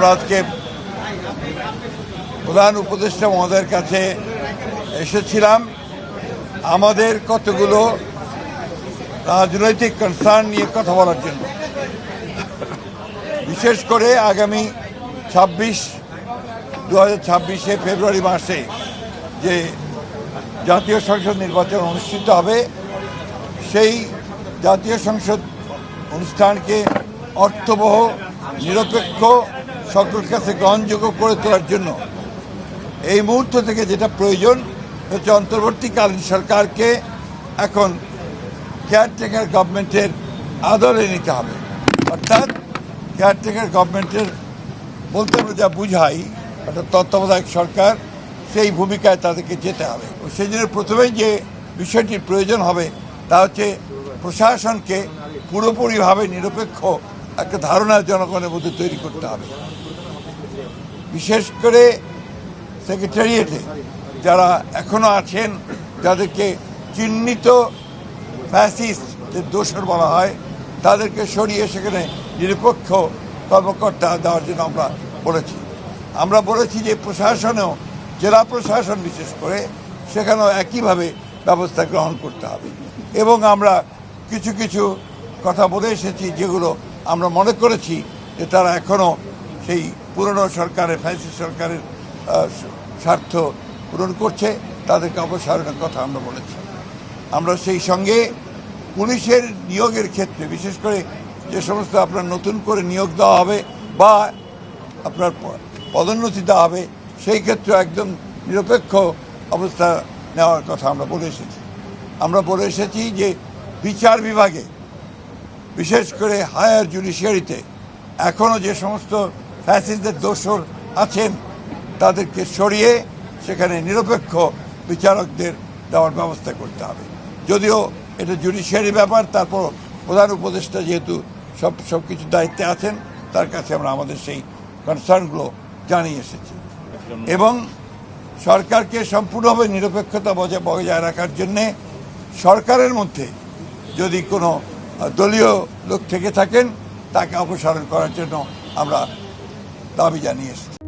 আমরা আজকে প্রধান উপদেষ্টা মহোদয়ের কাছে এসেছিলাম। আমাদের কতগুলো রাজনৈতিক কনসার্ন নিয়ে কথা বলার জন্য। বিশেষ করে আগামী ছাব্বিশ দু ছাব্বিশে ফেব্রুয়ারি মাসে যে জাতীয় সংসদ নির্বাচন অনুষ্ঠিত হবে, সেই জাতীয় সংসদ অনুষ্ঠানকে অর্থবহ, নিরপেক্ষ সকল কাছে গ্রহণযোগ্য করে তোলার জন্য। এই মুহূর্ত থেকে যেটা প্রয়োজন হচ্ছে অন্তর্বর্তীকালীন সরকারকে এখন কেয়ারটেকার গভর্নমেন্টের আদলে নিতে হবে। অর্থাৎ কেয়ারটেকার গভর্নমেন্টের বলতে আমরা যা বুঝাই একটা তত্ত্বাবধায়ক সরকার, সেই ভূমিকায় তাদেরকে যেতে হবে। সেই জন্য প্রথমেই যে বিষয়টির প্রয়োজন হবে, তা হচ্ছে প্রশাসনকে পুরোপুরিভাবে নিরপেক্ষ একটা ধারণা জনগণের মধ্যে তৈরি করতে হবে। বিশেষ করে সেক্রেটারিয়েটে যারা এখনও আছেন, যাদেরকে চিহ্নিত ফ্যাসিস্টদের দোষর বলা হয়, তাদেরকে সরিয়ে সেখানে নিরপেক্ষ কর্মকর্তা দেওয়ার জন্য আমরা বলেছি। আমরা বলেছি যে প্রশাসনেও, জেলা প্রশাসন বিশেষ করে, সেখানেও একইভাবে ব্যবস্থা গ্রহণ করতে হবে। এবং আমরা কিছু কিছু কথা বলে এসেছি যেগুলো আমরা মনে করেছি যে তারা এখনও সেই পুরনো সরকারের, ফ্যাসিস্ট সরকারের স্বার্থ পূরণ করছে, তাদেরকে অপসারণের কথা আমরা বলেছি। আমরা সেই সঙ্গে পুলিশের নিয়োগের ক্ষেত্রে, বিশেষ করে যে সমস্ত আপনার নতুন করে নিয়োগ দেওয়া হবে বা আপনার পদোন্নতি দেওয়া হবে, সেই ক্ষেত্রে একদম নিরপেক্ষ অবস্থা নেওয়ার কথা আমরা বলে এসেছি। আমরা বলে এসেছি যে বিচার বিভাগে বিশেষ করে হায়ার জুডিশিয়ারিতে। এখনও যে সমস্ত ফ্যাসিস্টদের দোষর আছেন, তাদেরকে সরিয়ে সেখানে নিরপেক্ষ বিচারকদের দেওয়ার ব্যবস্থা করতে হবে। যদিও এটা জুডিশিয়ারি ব্যাপার, তারপর প্রধান উপদেষ্টা যেহেতু সব সব কিছু দায়িত্বে আছেন, তার কাছে আমরা আমাদের সেই কনসার্নগুলো জানিয়ে এসেছি। এবং সরকারকে সম্পূর্ণভাবে নিরপেক্ষতা বজায় বজায় রাখার জন্যে সরকারের মধ্যে যদি কোনো দলীয় লোক থেকে থাকেন তাকে অপসারণ করার জন্য আমরা দাবি জানিয়ে এসেছি।